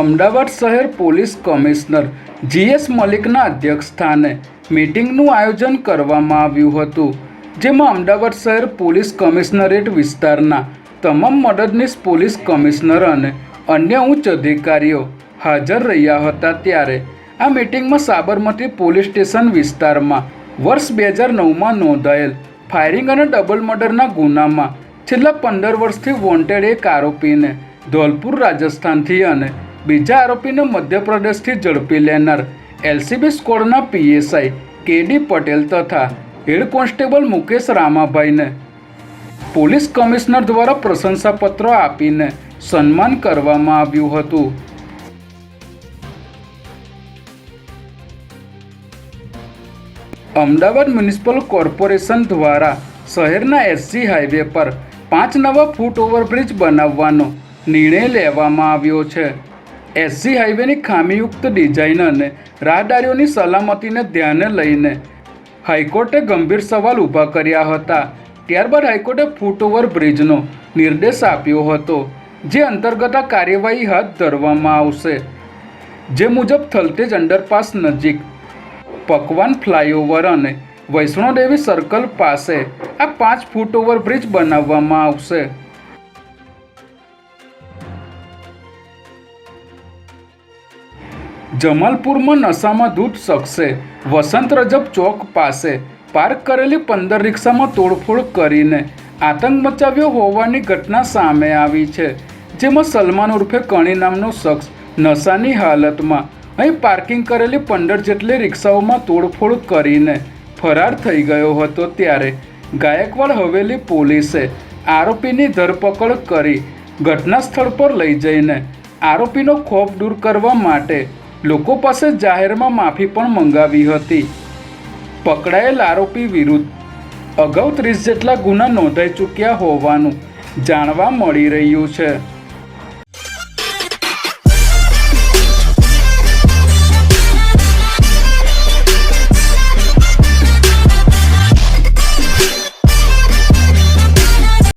અમદાવાદ શહેર police commissioner GS મલિકના અધ્યક્ષસ્થાને મિટિંગનું આયોજન કરવામાં આવ્યું હતું, જેમાં અમદાવાદ શહેર પોલીસ કમિશનરેટ વિસ્તારના તમામ મદદનીશ પોલીસ કમિશનર અને અન્ય ઉચ્ચ અધિકારીઓ હાજર રહ્યા હતા ત્યારે આ મિટિંગમાં સાબરમતી પોલીસ સ્ટેશન વિસ્તારમાં વર્ષ બે હજાર નવમાં નોંધાયેલ ફાયરિંગ અને ડબલ મર્ડરના ગુનામાં છેલ્લા પંદર વર્ષથી વોન્ટેડ એક આરોપીને ધોલપુર રાજસ્થાનથી અને બીજા આરોપીને મધ્યપ્રદેશથી ઝડપી લેનાર એલસીબી સ્કોડના પીએસઆઈ કેડી પટેલ તથા હેડ કોન્સ્ટેબલ મુકેશ રામાભાઈને પોલીસ કમિશનર દ્વારા પ્રશંસાપત્ર આપીને સન્માન કરવામાં આવ્યું હતું. અમદાવાદ મ્યુનિસિપલ કોર્પોરેશન દ્વારા શહેરના એસજી હાઈવે પર પાંચ નવા ફૂટ ઓવરબ્રિજ બનાવવાનો નિર્ણય લેવામાં આવ્યો છે. એસજી હાઈવેની ખામીયુક્ત ડિઝાઇન અને રાહદારીઓની સલામતીને ધ્યાને લઈને હાઈકોર્ટે ગંભીર સવાલ ઊભા કર્યા હતા. ત્યારબાદ હાઈકોર્ટે ફૂટઓવર બ્રિજનો નિર્દેશ આપ્યો હતો, જે અંતર્ગત આ કાર્યવાહી હાથ ધરવામાં આવશે. જે મુજબ થલતેજ અંડરપાસ નજીક પકવાન ફ્લાયઓવર અને વૈષ્ણોદેવી સર્કલ પાસે આ પાંચ ફૂટ ઓવર બ્રિજ બનાવવામાં આવશે. જમાલપુરમાં નશામાં ધૂત શખ્સે. વસંત રજબ ચોક પાસે પાર્ક કરેલી પંદર રિક્ષામાં તોડફોડ કરીને આતંક મચાવ્યો હોવાની ઘટના સામે આવી છે, જેમાં સલમાન ઉર્ફે કણી નામનો શખ્સ નશાની હાલતમાં અહીં પાર્કિંગ કરેલી પંદર જેટલી રિક્ષાઓમાં તોડફોડ કરીને ફરાર થઈ ગયો હતો ત્યારે ગાયકવાડ હવેલી પોલીસે આરોપીની ધરપકડ કરી ઘટના સ્થળ પર લઈ જઈને આરોપીનો ખોફ દૂર કરવા માટે લોકો પાસે જાહેરમાં માફી પણ મંગાવી હતી. પકડાયેલ આરોપી વિરુદ્ધ અગાઉ ત્રીસ જેટલા ગુના નોંધાઈ ચૂક્યા હોવાનું જાણવા મળી રહ્યું છે.